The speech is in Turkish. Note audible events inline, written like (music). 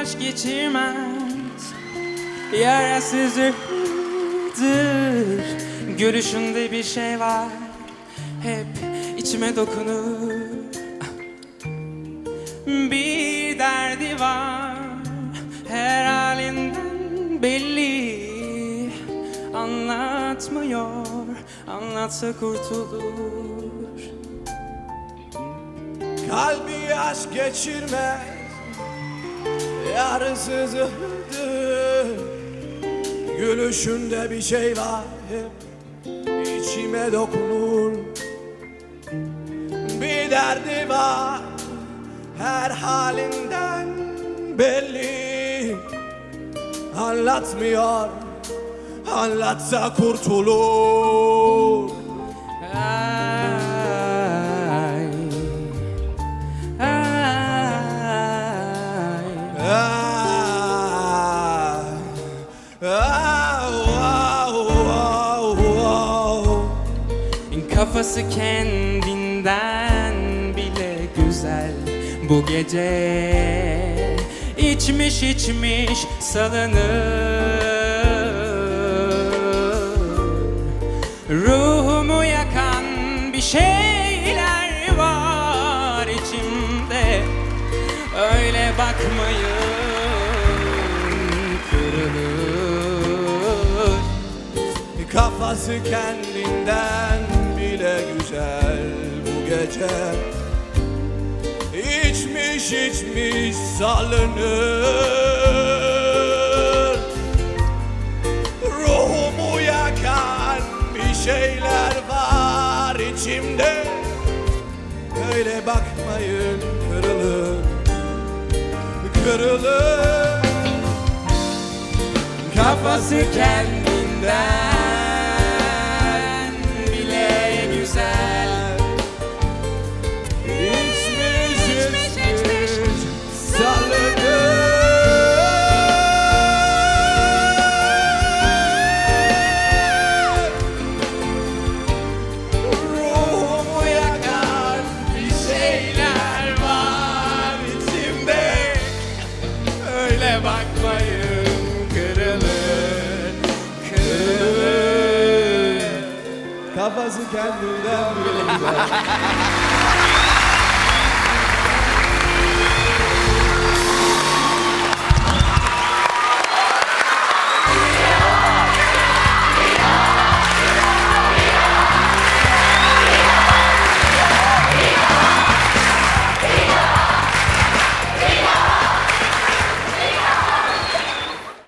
aşk geçirmez. Yarasızdır Görüşünde bir şey var. Hep içime dokunur. Bir derdi var. Her halinden belli. Anlatmıyor. Anlatsa kurtulur. Kalbi aşk geçirmez Yarısızdır Gülüşünde bir şey var. Hep içime dokunur. Bir derdi var. Her halinden belli. Anlatmıyor. Anlatsa kurtulur. Ay, Kafası kendinden bile güzel bu gece. İçmiş içmiş salınır. Ruhumu yakan bir şeyler var içimde. Öyle bakmayın Kafası kendinden bile güzel bu gece. İçmiş içmiş salınır. Ruhumu yakan bir şeyler var içimde. Öyle bakmayın kırılır Kırılır Kafası kendinden bakmayın kırılır Kırılır Kafası kendinden (laughs) bile